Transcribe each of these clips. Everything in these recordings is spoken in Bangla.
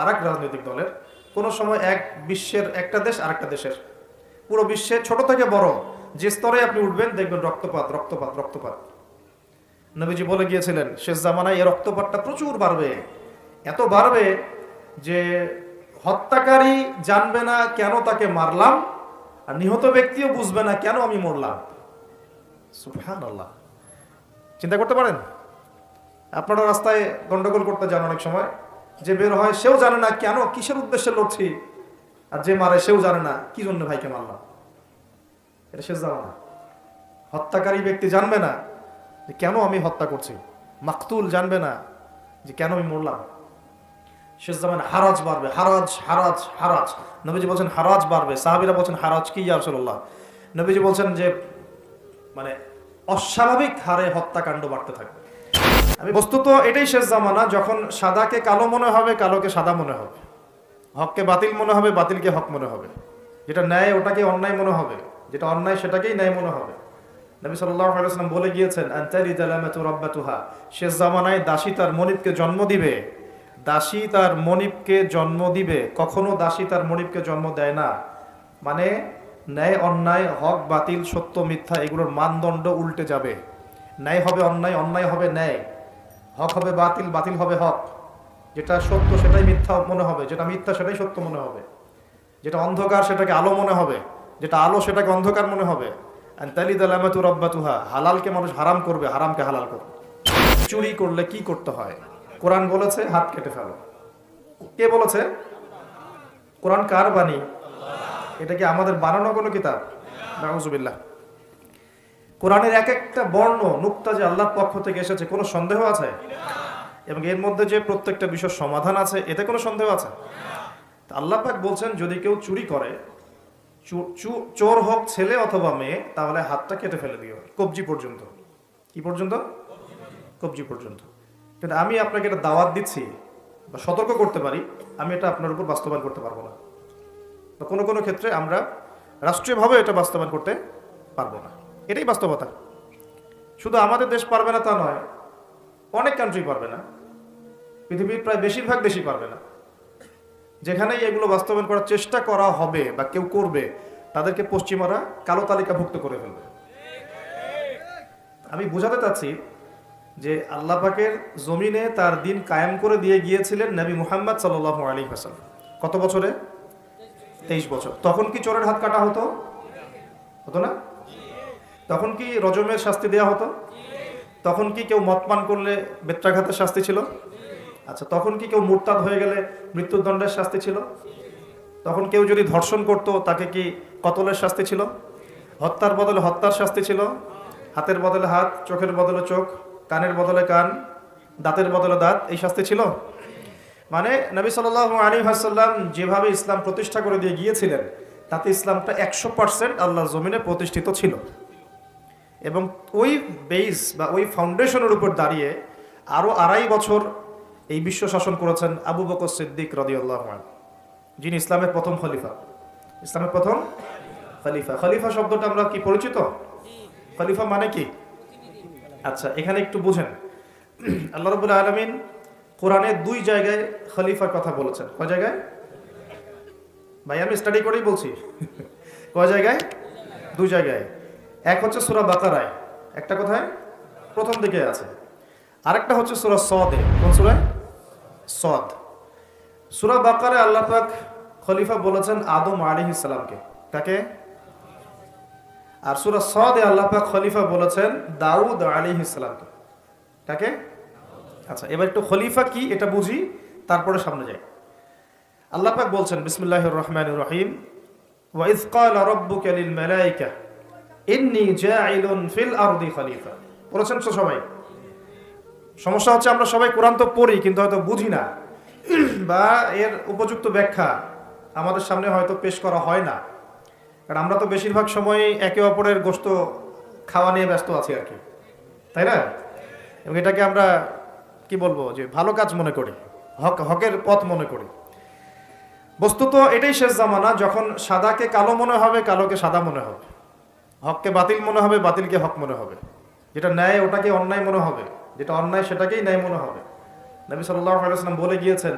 আর এক রাজনৈতিক দলের, কোনো সময় এক বিশ্বের একটা দেশ আরেকটা দেশের। পুরো বিশ্বে ছোট থেকে বড় যে স্তরে আপনি উঠবেন, দেখবেন রক্তপাত রক্তপাত রক্তপাত। নবীজি বলে গিয়েছিলেন, শেষ জামানায় এই রক্তপাতটা প্রচুর বাড়বে। এত বাড়বে যে হত্যাকারী জানবে না কেন তাকে মারলাম, আর নিহত ব্যক্তিও বুঝবে না কেন আমি মরলাম। চিন্তা করতে পারেন? আপনারা রাস্তায় গন্ডগোল করতে যান অনেক সময়। যে বের হয়, সেও জানে না কেন, কিসের উদ্দেশ্যে লড়ছি? আর যে মারে, সেও জানে না, কি জন্য ভাইকে মারলাম? এটা শেষ জামানা। হত্যাকারী ব্যক্তি জানবে না যে কেন আমি হত্যা করছি। মাকতুল জানবে না যে কেন আমি মরলাম। শেষ জামান, হারাজ বাড়বে, হারাজ হারাজ হারাজ। নবীজি বলছেন, হারাজ বাড়বে। সাহাবিরা বলছেন, হারাজ কি ইয়ারসল্লাহ নবীজি বলছেন যে মানে অস্বাভাবিক হারে হত্যাকাণ্ড বাড়তে থাকবে। বস্তুত এটাই শেষ জামানা, যখন সাদাকে কালো মনে হবে, কালোকে সাদা মনে হবে। হককে বাতিল মনে হবে, বাতিলকে হক মনে হবে। যেটা ন্যায়, ওটাকে অন্যায় মনে হবে। যেটা অন্যায়, সেটাকেই ন্যায় মনে হবে। নবী আলাইহি বলে গিয়েছেন শেষ জামানায় দাসী তার মনিবকে জন্ম দিবে। দাসী তার মনিবকে জন্ম দিবে। কখনো দাসী তার মনিবকে জন্ম দেয় না। মানে ন্যায়, অন্যায়, হক, বাতিল, সত্য, মিথ্যা, এগুলোর মানদণ্ড উল্টে যাবে। ন্যায় হবে অন্যায় অন্যায় হবে ন্যায়। হক হবে বাতিল বাতিল হবে হক। যেটা সত্য সেটাই মিথ্যা মনে হবে, যেটা মিথ্যা সেটাই সত্য মনে হবে। যেটা অন্ধকার সেটাকে আলো মনে হবে, যেটা আলো সেটাকে অন্ধকার মনে হবে। হালালকে মানুষ হারাম করবে, হারামকে হালাল করবে। চুরি করলে কি করতে হয়? কোরআন বলেছে, হাত কেটে ফেলো। কে বলেছে? কোরআন কার বাণী? এটা কি আমাদের বানানো কোনো কিতাব? নাউজুবিল্লাহ। কোরআনের এক একটা বর্ণ, নুক্তা যে আল্লাহর পক্ষ থেকে এসেছে, কোনো সন্দেহ আছে? এবং এর মধ্যে যে প্রত্যেকটা বিষয় সমাধান আছে, এতে কোনো সন্দেহ আছে? আল্লাহ পাক বলছেন, যদি কেউ চুরি করে চোর হোক ছেলে অথবা মেয়ে, তাহলে হাতটা কেটে ফেলে দিও, কবজি পর্যন্ত। কি পর্যন্ত? কবজি পর্যন্ত। কিন্তু আমি আপনাকে এটা দাওয়াত দিচ্ছি, বা সতর্ক করতে পারি, আমি এটা আপনার উপর বাস্তবায়ন করতে পারব না। বা কোনো কোনো ক্ষেত্রে আমরা রাষ্ট্রীয়ভাবে এটা বাস্তবায়ন করতে পারব না। এটাই বাস্তবতা। শুধু আমাদের দেশ পারবে না তা নয়, অনেক কান্ট্রি পারবে না। পৃথিবীর প্রায় বেশিরভাগ দেশই পারবে না। যেখানেই এগুলো বাস্তবায়ন করার চেষ্টা করা হবে বা কেউ করবে, তাদেরকে পশ্চিমারা কালো তালিকাভুক্ত করে ফেলবে। আমি বোঝাতে চাচ্ছি যে আল্লাহ পাকের জমিনে তার দিন কায়েম করে দিয়ে গিয়েছিলেন নবী মুহাম্মদ সাল্লাহ আলী হাসান কত বছরে? তেইশ বছর। তখন কি চোরের হাত কাটা হতো? হতো না? তখন কি রজমের শাস্তি দেওয়া হতো? তখন কি কেউ মদ পান করলে বেত্রাঘাতের শাস্তি ছিল? আচ্ছা তখন কি কেউ মুরতাদ হয়ে গেলে মৃত্যুদণ্ডের শাস্তি ছিল? তখন কেউ যদি ধর্ষণ করত, তাকে কি কতলের শাস্তি ছিল? হত্যার বদলে হত্যার শাস্তি ছিল? হাতের বদলে হাত, চোখের বদলে চোখ, কানের বদলে কান, দাঁতের বদলে দাঁত, এই শাস্তি ছিল? মানে নবী সাল আলী হাসাল্লাম যেভাবে ইসলাম প্রতিষ্ঠা করে দিয়ে গিয়েছিলেন, তাতে ইসলামটা একশো পার্সেন্ট আল্লাহর জমিনে প্রতিষ্ঠিত ছিল। এবং ওই বেস বা ওই ফাউন্ডেশনের উপর দাঁড়িয়ে আরও আড়াই বছর এই বিশ্ব শাসন করেছেন আবু বকর সিদ্দিক রদিউল্লাহ যিনি ইসলামের প্রথম খলিফা। ইসলামের প্রথম খলিফা। খলিফা শব্দটা আমরা কি পরিচিত? খলিফা মানে কি? আচ্ছা এখানে একটু বুঝেন। আল্লাহ রবুল্লা আলমিন কোরআনে দুই জায়গায় খলিফার কথা বলেছেন। কয় জায়গায়? ভাই, আমি স্টাডি করেই বলছি। কয় জায়গায়? দুই জায়গায়। এক হচ্ছে সুরা বাকারায়। একটা কোথায়? প্রথম দিকে আছে। আরেকটা হচ্ছে সুরা সদে কোন সুরায় সদ সুরা বাকারে আল্লাহ পাক খলিফা বলেছেন আদম আলী ইসলামকে তাকে আর সুরা সদে আল্লাহ পাক খলিফা বলেছেন দাউদ আলী ইসলামকে তাকে আচ্ছা এবার একটু খলিফা কি এটা বুঝি, তারপরে সামনে যাই। আল্লাহ পাক বলছেন, বিসমিল্লাহির রহমানির রহিম। ওয়াইজ ক্বালা রাব্বুকা লিল মালাইকা ইন্নী জাইলুন ফিল আরদি খলিফা। তো সবাই? সমস্যা হচ্ছে আমরা সবাই কোরআন তো পড়ি, কিন্তু হয়তো বুঝি না। বা এর উপযুক্ত ব্যাখ্যা আমাদের সামনে হয়তো পেশ করা হয় না। কারণ আমরা তো বেশিরভাগ সময় একে অপরের গোস্ত খাওয়া নিয়ে ব্যস্ত আছি আর কি। তাই না? এবং এটাকে আমরা কি বলব, যে ভালো কাজ মনে করি, হক, হকের পথ মনে করি। বস্তুত এটাই শেষ জামানা, যখন সাদাকে কালো মনে হবে, কালোকে সাদা মনে হবে। হককে বাতিল মনে হবে, বাতিলকে হক মনে হবে। যেটা ন্যায়, ওটাকে অন্যায় মনে হবে। যেটা অন্যায়, সেটাকেই ন্যায় মনে হবে। নবী সাল্লাম বলে গিয়েছেন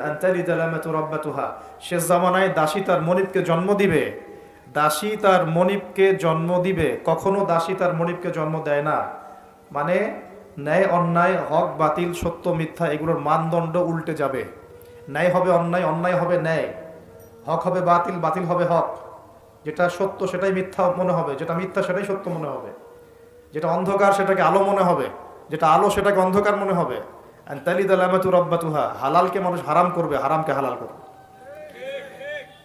শেষ জামানায় দাসী তার মনিবকে জন্ম দিবে। দাসী তার মনিবকে জন্ম দিবে। কখনো দাসী তার মনিবকে জন্ম দেয় না। মানে ন্যায়, অন্যায়, হক, বাতিল, সত্য, মিথ্যা, এগুলোর মানদণ্ড উল্টে যাবে। ন্যায় হবে অন্যায় অন্যায় হবে ন্যায়। হক হবে বাতিল বাতিল হবে হক। যেটা সত্য সেটাই মিথ্যা মনে হবে, যেটা মিথ্যা সেটাই সত্য মনে হবে। যেটা অন্ধকার সেটাকে আলো মনে হবে, যেটা আলো সেটাকে অন্ধকার মনে হবে। রব্বাতুহা, হালালকে মানুষ হারাম করবে, হারামকে হালাল করবে।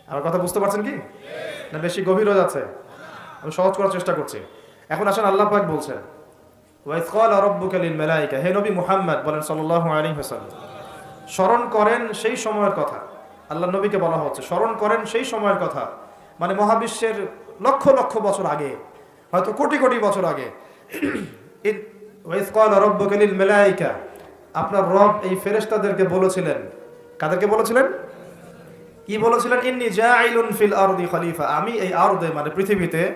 আমার কথা বুঝতে পারছেন কি? না বেশি গভীর হয়ে যাচ্ছে? আমি সহজ করার চেষ্টা করছি। এখন আসেন আল্লাহ পাক বলছেন হে নবী মুহাম্মদ বলেন সাল্লাল্লাহু আলাইহি স্মরণ করেন সেই সময়ের কথা আল্লাহ নবীকে বলা হচ্ছে স্মরণ করেন সেই সময়ের কথা মানে মহাবিশ্বের লক্ষ লক্ষ বছর আগে, হয়তো কোটি কোটি বছর আগে। ইন- ওয়াইজ ক্বালা রাব্বুকা লিল আপনার রব এই ফেরেস্তাদেরকে বলেছিলেন। কাদেরকে বলেছিলেন? কি বলেছিলেন? ইন্নি জাইলুন ফিল আরদি খলিফা। আমি এই আরদে মানে পৃথিবীতে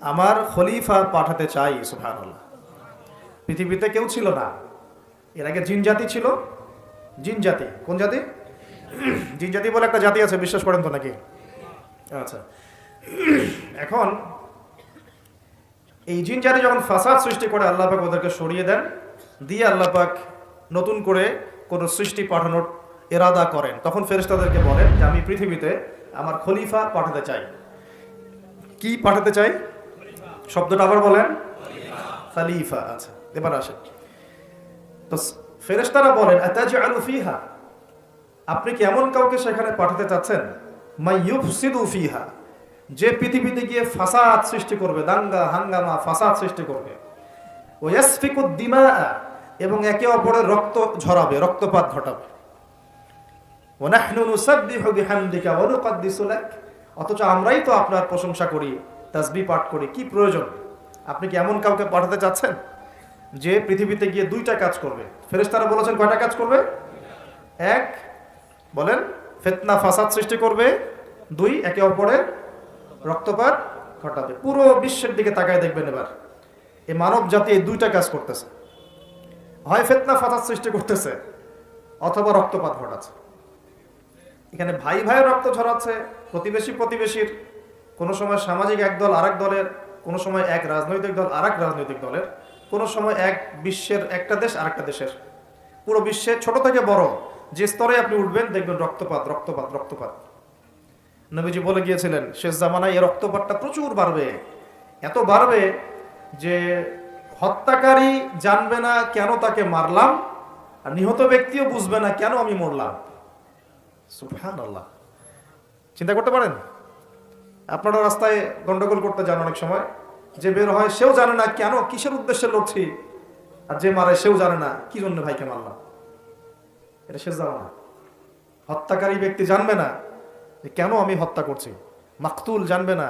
আমার খলিফা পাঠাতে চাই, সুবহানাল্লাহ। পৃথিবীতে কেউ ছিল না। এর আগে জিন জাতি ছিল। জিন জাতি। কোন জাতি? জিন জাতি বলে একটা জাতি আছে, বিশ্বাস করেন তো নাকি? আচ্ছা। এখন, এই জিন জাতি যখন ফাসাদ সৃষ্টি করে আল্লাহ পাক ওদেরকে সরিয়ে দেন, দিয়ে আল্লাহ পাক নতুন করে কোনো সৃষ্টি পাঠানোর এরাদা করেন। তখন ফেরেশতাদেরকে বলেন যে, আমি পৃথিবীতে আমার খলিফা পাঠাতে চাই। কি পাঠাতে চাই? শব্দটা আবার বলেন। খালিফা আচ্ছা এবার আসেন। তো ফেরেশতারা বলেন ফিহা? আপনি কি এমন কাউকে সেখানে পাঠাতে চাচ্ছেন? মাই ইউফসিদু ফিহা। যে পৃথিবীতে গিয়ে ফাসাদ সৃষ্টি করবে, দাঙ্গা, হাঙ্গামা, ফাসাদ সৃষ্টি করবে, ও ইয়াসফিকু দিমা এবং একে অপরের রক্ত ঝরাবে, রক্তপাত ঘটাবে। অথচ আমরাই তো আপনার প্রশংসা করি তাসবিহ পাঠ করি, কি প্রয়োজন? আপনি কি এমন কাউকে পাঠাতে চাচ্ছেন? যে পৃথিবীতে গিয়ে দুইটা কাজ করবে। ফেরেশতারা বলেছেন, কয়টা কাজ করবে? এক, বলেন, ফেতনা, ফাসাদ সৃষ্টি করবে। দুই, একে অপরের রক্তপাত ঘটাবে। পুরো বিশ্বের দিকে তাকায় দেখবেন এবার। এই মানব জাতি এই দুইটা কাজ করতেছে। হয় ফেতনা ফাসাদ সৃষ্টি করতেছে, অথবা রক্তপাত ঘটাচ্ছে। এখানে ভাই ভাইয়ের রক্ত ঝরাচ্ছে, প্রতিবেশী প্রতিবেশীর, কোনো সময় সামাজিক এক দল আরেক দলের, কোনো সময় এক রাজনৈতিক দল আরেক রাজনৈতিক দলের, কোনো সময় এক বিশ্বের একটা দেশ আরেকটা দেশের। পুরো বিশ্বে ছোট থেকে বড়, যে স্তরে আপনি উঠবেন দেখবেন রক্তপাত রক্তপাত রক্তপাত। নবীজি বলে গিয়েছিলেন, শেষ জামানায় এই রক্তপাতটা প্রচুর বাড়বে। এত বাড়বে যে হত্যাকারী জানবে না কেন তাকে মারলাম, আর নিহত ব্যক্তিও বুঝবে না কেন আমি মরলাম। আল্লাহ চিন্তা করতে পারেন? আপনারা রাস্তায় গন্ডগোল করতে যান অনেক সময়। যে বের হয় সেও জানে না কেন কিসের উদ্দেশ্যে লড়ছি, আর যে মারে সেও জানে না, কি জন্য ভাইকে মারলাম? এটা শেষ জানা না হত্যাকারী ব্যক্তি জানবে না যে কেন আমি হত্যা করছি? মাকতুল জানবে না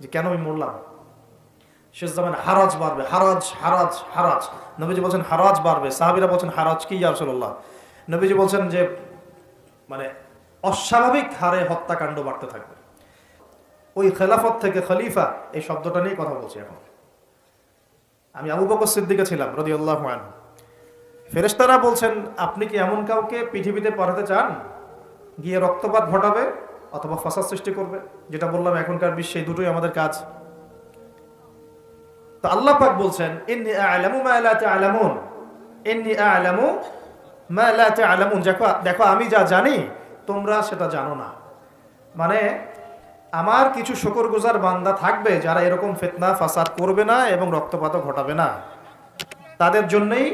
যে কেন আমি মরলাম। শেষ জামানে হারাজ বাড়বে, হারাজ হারাজ হারাজ। নবীজি বলছেন, হারাজ বাড়বে। সাহাবিরা বলছেন, হারাজ কি ইয়ারসল্লাহ নবীজি বলছেন যে মানে অস্বাভাবিক হারে হত্যাকাণ্ড বাড়তে থাকবে। ওই খেলাফত থেকে খলিফা, এই শব্দটা নিয়ে কথা বলছি এখন। আমি আবু বকর সিদ্দিকে ছিলাম রদি আল্লাহ ফেরেস্তারা বলছেন, আপনি কি এমন কাউকে পৃথিবীতে পাঠাতে চান? গিয়ে রক্তপাত ঘটাবে? অথবা ফাসাদ সৃষ্টি করবে, যেটা বললাম এখনকার বিশ্বে দুটোই আমাদের কাজ। তো আল্লাহ পাক বলছেন, ইন্নি আ'লামু মা লা তা'লামুন। ইন্নি আ'লামু মা লা তা'লামুন। দেখো দেখো, আমি যা জানি, তোমরা সেটা জানো না। মানে আমার কিছু শুকরগুজার বান্দা থাকবে যারা এরকম ফিতনা, ফাসাদ করবে না এবং রক্তপাতও ঘটাবে না। তাদের জন্যই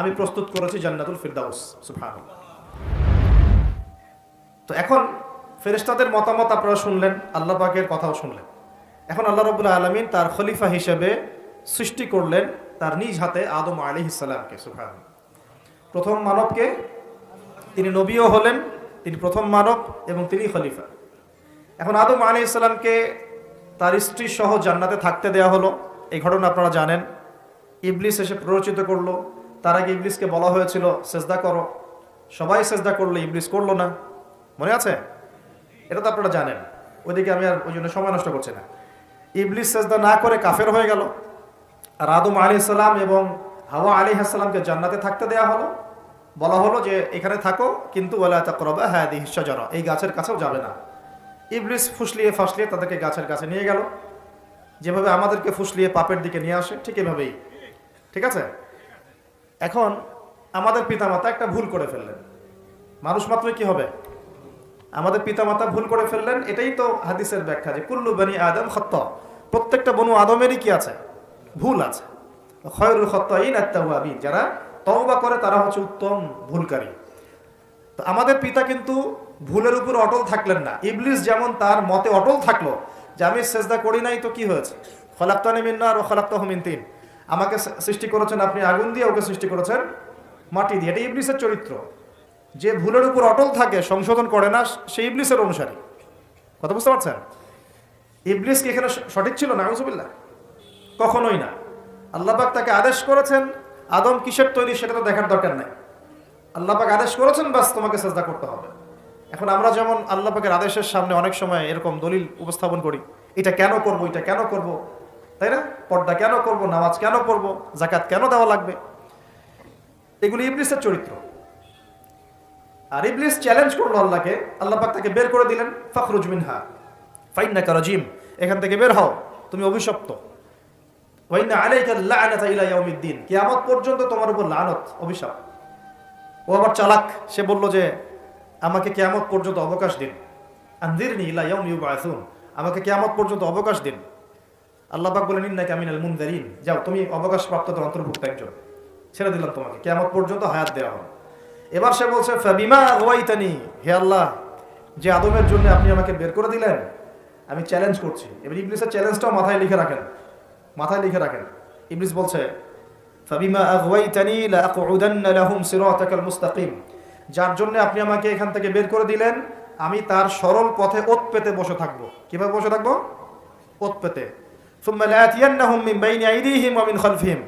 আমি প্রস্তুত করেছি জান্নাতুল ফিরদাউস, সুবহানাল্লাহ। তো এখন ফেরেশতাদের মতামত আপনারা শুনলেন, আল্লাহ পাকের কথাও শুনলেন। এখন আল্লাহ রবুল্লা আলমিন তার খলিফা হিসেবে সৃষ্টি করলেন তার নিজ হাতে আদম আলী ইসালামকে সুফান প্রথম মানবকে তিনি নবীও হলেন, তিনি প্রথম মানব এবং তিনি খলিফা। এখন আদম আলী ইসলামকে তার স্ত্রী সহ জান্নাতে থাকতে দেয়া হলো। এই ঘটনা আপনারা জানেন। ইবলিস এসে প্ররোচিত করল। তার আগে ইবলিসকে বলা হয়েছিল, সেজদা করো। সবাই সেজদা করল ইবলিস করল না। মনে আছে? এটা তো আপনারা জানেন। ওইদিকে আমি আর ওই জন্য সময় নষ্ট করছি না। ইবলিস সেজদা না করে কাফের হয়ে গেল। আর আদম আলী সাল্লাম এবং হাওয়া আলী হাসালামকে জান্নাতে থাকতে দেয়া হলো। বলা হলো যে, এখানে থাকো, কিন্তু ওয়ালা তাকরাবা হাদিহি শাজারা। এই গাছের কাছেও যাবে না। ইবলিস ফুসলিয়ে ফাসলিয়ে তাদেরকে গাছের কাছে নিয়ে গেল। যেভাবে আমাদেরকে ফুসলিয়ে পাপের দিকে নিয়ে আসে, ঠিক এভাবেই। ঠিক আছে? এখন আমাদের পিতামাতা একটা ভুল করে ফেললেন। মানুষ মাত্রই কি হবে? আমাদের পিতামাতা ভুল করে ফেললেন, এটাই তো হাদিসের ব্যাখ্যা যে কুল্লু বানি আদম খত্ত। প্রত্যেকটা বনু আদমেরই কি আছে? ভুল আছে। খয়রুল খত্তাইন আত্মাওয়াবিন যারা তওবা করে তারা হচ্ছে উত্তম ভুলকারী। তো আমাদের পিতা কিন্তু ভুলের উপর অটল থাকলেন না। ইবলিস যেমন তার মতে অটল থাকল যে আমি সেজদা করি নাই তো কি হয়েছে? খলাক্তানি মিন্নার ও খলাক্তাহ মিন তিন। আমাকে সৃষ্টি করেছেন আপনি আগুন দিয়ে, ওকে সৃষ্টি করেছেন মাটি দিয়ে। এটা ইবলিসের চরিত্র। যে ভুলের উপর অটল থাকে, সংশোধন করে না, সে ইবলিসের অনুসারী। কথা বুঝতে পারছেন? ইবলিস কি এখানে সঠিক ছিল না আউজুবিল্লাহ কখনোই না। আল্লাহবাক তাকে আদেশ করেছেন, আদম কিসের তৈরি সেটা তো দেখার দরকার নাই। আল্লাপাক আদেশ করেছেন, বাস তোমাকে চেষ্টা করতে হবে। এখন আমরা যেমন আল্লাপাকের আদেশের সামনে অনেক সময় এরকম দলিল উপস্থাপন করি, এটা কেন করব, এটা কেন করব, তাই না? পর্দা কেন করব, নামাজ কেন করব জাকাত কেন দেওয়া লাগবে? এগুলি ইবলিসের চরিত্র। আর ইবলিস চ্যালেঞ্জ করল আল্লাহকে। আল্লাপাক তাকে বের করে দিলেন, ফখরুজ মিনহা, ফাইন্নাকা রাজিম, এখান থেকে বের হও, তুমি অভিশপ্ত। ওয়াইন্না আলাইকা লাআনাতা ইলা ইয়াউমিদ্দিন, কিয়ামত পর্যন্ত তোমার উপর লানত, অভিশাপ। ও আবার চালাক, সে বলল যে, আমাকে কেয়ামত পর্যন্ত অবকাশ দিন। আন্দিরনি ইলা ইয়াউম ইউবাসুন, আমাকে কেয়ামত পর্যন্ত অবকাশ দিন। আল্লাহ পাক বলেন, ইন্নাকা মিনাল মুনজারিন। যাও, তুমি অবকাশ প্রাপ্তদের অন্তর্ভুক্ত একজন। ছেড়ে দিলাম তোমাকে, কেয়ামত পর্যন্ত হায়াত দেওয়া হবে। এবার সে বলছে ফাবিমা ওয়াইতানি হে আল্লাহ যে আদমের জন্য আপনি আমাকে বের করে দিলেন আমি চ্যালেঞ্জ করছি এবার ইবলিসের চ্যালেঞ্জটাও মাথায় লিখে রাখেন মাথায় লিখে রাখেন ইবলিস বলছে ফাবিমা আগওয়াইতানি লাআকউদান্না লাহুম সিরাতাকাল মুস্তাকিম যার জন্য আপনি আমাকে এখান থেকে বের করে দিলেন আমি তার সরল পথে ওত পেতে বসে থাকব কিভাবে বসে থাকব ওত পেতে ثم لآتينهم من بين أيديهم ومن خلفهم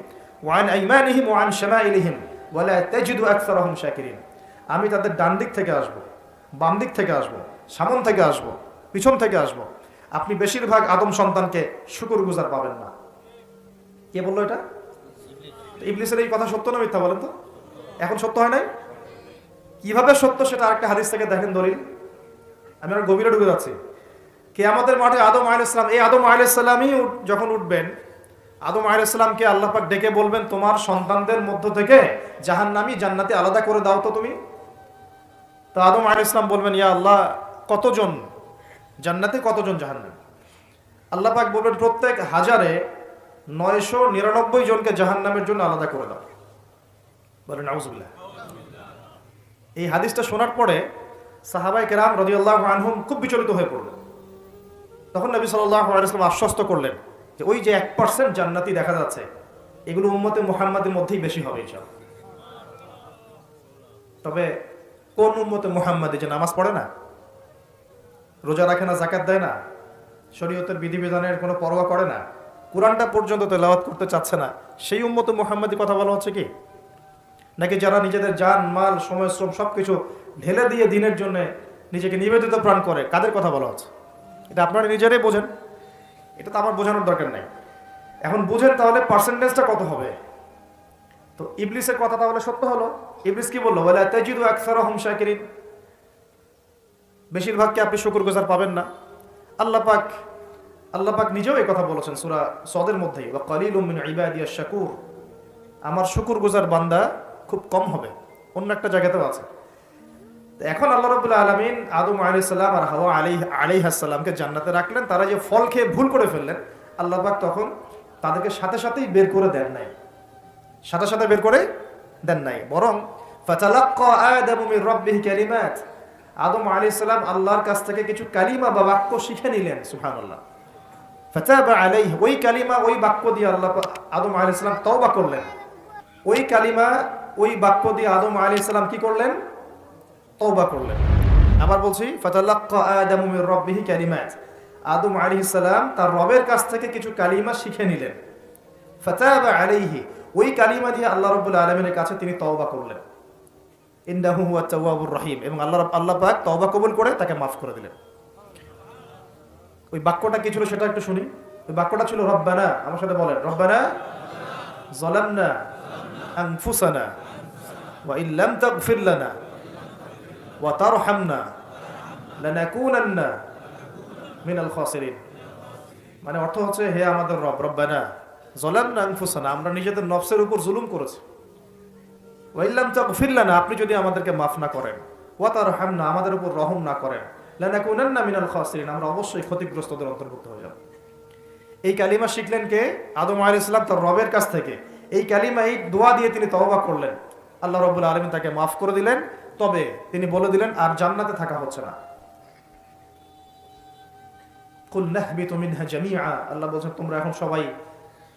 وعن أيمانهم وعن شمائلهم বলে তেজুদু শাকিরিন। আমি তাদের ডান দিক থেকে আসব, বাম দিক থেকে আসব, সামন থেকে আসব, পিছন থেকে আসব। আপনি বেশিরভাগ আদম সন্তানকে শুকুর গুজার পাবেন না। কে বলল এটা? ইবলিসের এই কথা সত্য না মিথ্যা বলেন তো? এখন সত্য হয় নাই? কীভাবে সত্য সেটা আরেকটা হাদিস থেকে দেখেন দলিল। আমি আর গভীরে ঢুকে যাচ্ছি। কে আমাদের মাঠে আদম আল ইসলাম এই আদম আল ইসলামই যখন উঠবেন আদম আলাইসালামকে আল্লাহ পাক ডেকে বলবেন, তোমার সন্তানদের মধ্য থেকে জাহান্নামী জান্নাতে আলাদা করে দাও তো তুমি? তো আদম আলাইসালাম বলবেন, ইয়া আল্লাহ, কতজন জান্নাতে কতজন জাহান্নামী? আল্লাহ পাক বলবেন, প্রত্যেক হাজারে নয়শো নিরানব্বই জনকে জাহান্নামের জন্য আলাদা করে দাও। বলেন, নাউজুবিল্লাহ। এই হাদিসটা শোনার পরে সাহাবাই কেরাম রদিউল্লাহ আনহুম খুব বিচলিত হয়ে পড়ল তখন নবী সাল্লাম আশ্বস্ত করলেন যে ওই যে এক পার্সেন্ট জান্নাতি দেখা যাচ্ছে, এগুলো উম্মতে মুহাম্মাদের মধ্যেই বেশি হবে ইনশাআল্লাহ। তবে কোন উম্মতে মুহাম্মাদে যে নামাজ পড়ে না, রোজা রাখে না জাকাত দেয় না, শরীয়তের বিধিবিধানের কোনো পরোয়া করে না, কোরআনটা পর্যন্ত তেলাওয়াত করতে চাচ্ছে না, সেই উম্মত মুহাম্মাদি কথা বলা হচ্ছে কি? নাকি যারা নিজেদের যান মাল, সময়, শ্রম সব কিছু ঢেলে দিয়ে দিনের জন্য নিজেকে নিবেদিত প্রাণ করে, কাদের কথা বলা হচ্ছে? এটা আপনারা নিজেরাই বোঝেন। এটা তো আমার বোঝানোর দরকার নাই। এখন বুঝেন তাহলে পার্সেন্টেজটা কত হবে? তো ইবলিসের কথা তাহলে সত্য হলো। ইবলিস কি বলল? বলে তেজিদু একসার হম শাকিরিন। বেশিরভাগকে আপনি শুকুর গুজার পাবেন না। আল্লাহ পাক আল্লাহ পাক নিজেও এই কথা বলেছেন সুরা সদের মধ্যেই। বা কালিল মিন ইবাদিয়া শাকুর। আমার শুকুর গুজার বান্দা খুব কম হবে। অন্য একটা জায়গাতেও আছে। এখন আল্লাহ রবুল্লা আলমিন আদম আলাইসাল্লাম আর হাওয়া আলী আলিহাসাল্লামকে জান্নাতে রাখলেন। তারা যে ফল খেয়ে ভুল করে ফেললেন, আল্লাহ পাক তখন তাদেরকে সাথে সাথেই বের করে দেন নাই। সাথে সাথে বের করে দেন নাই। বরং কালিমাত। আদম আলাইহিস সালাম আল্লাহর কাছ থেকে কিছু কালিমা বা বাক্য শিখে নিলেন, সুবহানাল্লাহ। ফাতাবা আলাইহি, ওই কালিমা, ওই বাক্য দিয়ে আল্লাহ আদম আলাইহিস সালাম তওবা করলেন। ওই কালিমা, ওই বাক্য দিয়ে আদম আলাইহিস সালাম কি করলেন? তওবা করলেন। আবার বলছি, ফাতালাক্কা আদামু মির রাব্বিহি কালিমাত। আদম আলাইহিস সালাম তার রবের কাছ থেকে কিছু কালিমা শিখে নিলেন। ফাতাবা আলাইহি, ওই কালিমা দিয়ে আল্লাহ রাব্বুল আলামিনের কাছে তিনি তওবা করলেন। ইন্নাহু হুয়া তাওয়াবুর রহিম এবং আল্লাহ আল্লাহ পাক তওবা কবুল করে তাকে মাফ করে দিলেন। ওই বাক্যটা কি ছিল সেটা একটু শুনি। ওই বাক্যটা ছিল, রব্বানা আমার সাথে বলেন, রব্বানা জলামনা আনফুসানা ওয়া ইল্লাম তাগফির লানা। ওয়াতারহামনা লানাকুনান্না মিনাল খাসিরিন মানে অর্থ হচ্ছে, হে আমাদের রব, রব্বানা জলামনা আনফুসানা আমরা নিজেদের নফসের উপর জুলুম করেছি। ওয়াইল্লাম তাগফির লানা আপনি যদি আমাদেরকে মাফ না করেন ওয়াতারহামনা আমাদের উপর রহম না করেন লানাকুনান্না মিনাল খাসিরিন আমরা অবশ্যই ক্ষতিগ্রস্তদের অন্তর্ভুক্ত হয়ে যাব। এই কালিমা শিখলেন কে? আদম আলাইহিস সালাম, তার রবের কাছ থেকে। এই কালিমা এই দোয়া দিয়ে তিনি তওবা করলেন। আল্লাহ রবুল আলমী তাকে মাফ করে দিলেন। তবে তিনি বলে দিলেন, আর জান্নাতে থাকা হচ্ছে না। আল্লাহ বলছেন, তোমরা এখন সবাই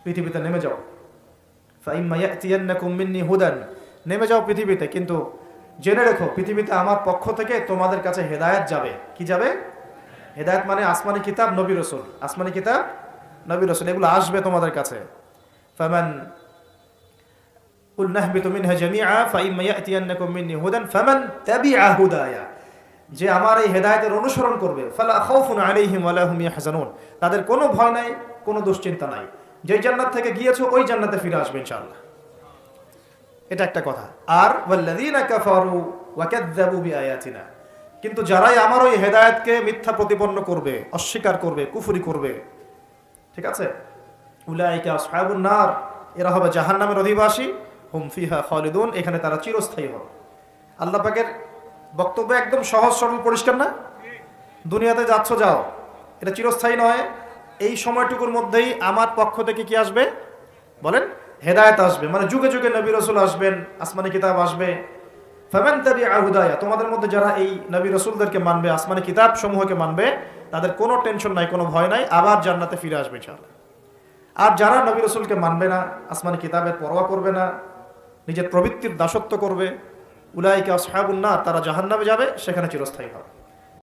পৃথিবীতে নেমে যাও। নেমে যাও পৃথিবীতে, কিন্তু জেনে রেখো, পৃথিবীতে আমার পক্ষ থেকে তোমাদের কাছে হেদায়েত যাবে। কি যাবে? হেদায়েত মানে আসমানি কিতাব, নবী রসুল। আসমানি কিতাব, নবী রসুল, এগুলো আসবে তোমাদের কাছে। قل نهبط منها جميعا فإما يأتينكم مني هدى فمن تبع هدايا যে আমার এই হেদায়েতের অনুসরণ করবে ফালা খাউফুন আলাইহিম ওয়ালা হুম ইয়াহজানুন তাদের কোনো ভয় নাই কোনো দুশ্চিন্তা নাই যে জান্নাত থেকে গিয়েছো ওই জান্নাতে ফিরে আসবে ইনশাআল্লাহ এটা একটা কথা আর ওয়াল্লাযীনা কাফারু ওয়া কাযযাবু বিআয়াতিনা কিন্তু যারাই আমার ওই হেদায়েতকে মিথ্যা প্রতিপন্ন করবে অস্বীকার করবে কুফরি করবে ঠিক আছে উলাইকা আসহাবুন নার এরা হবে জাহান্নামের অধিবাসী হুম ফিহা খালিদুন, এখানে তারা চিরস্থায়ী হবে। আল্লাহ পাকের বক্তব্য একদম সহজ, সরল, পরিষ্কার না? দুনিয়াতে যাচ্ছ, যাও। এটা চিরস্থায়ী নয়। এই সময়টুকুর মধ্যেই আমার পক্ষ থেকে কি আসবে? বলেন, হেদায়েত আসবে। মানে যুগে যুগে নবী রসুল আসবেন, আসমানি কিতাব আসবে। ফামান তাবি আহুদায়া তোমাদের মধ্যে যারা এই নবী রসুলদেরকে মানবে, আসমানি কিতাব সমূহকে মানবে, তাদের কোনো টেনশন নাই, কোনো ভয় নাই, আবার জান্নাতে ফিরে আসবে ইনশাআল্লাহ। আর যারা নবী রসুলকে মানবে না, আসমানি কিতাবের পরোয়া করবে না নিজের প্রবৃত্তির দাসত্ব করবে। উলাইকে না তারা জাহান্নামে যাবে সেখানে চিরস্থায়ী হবে।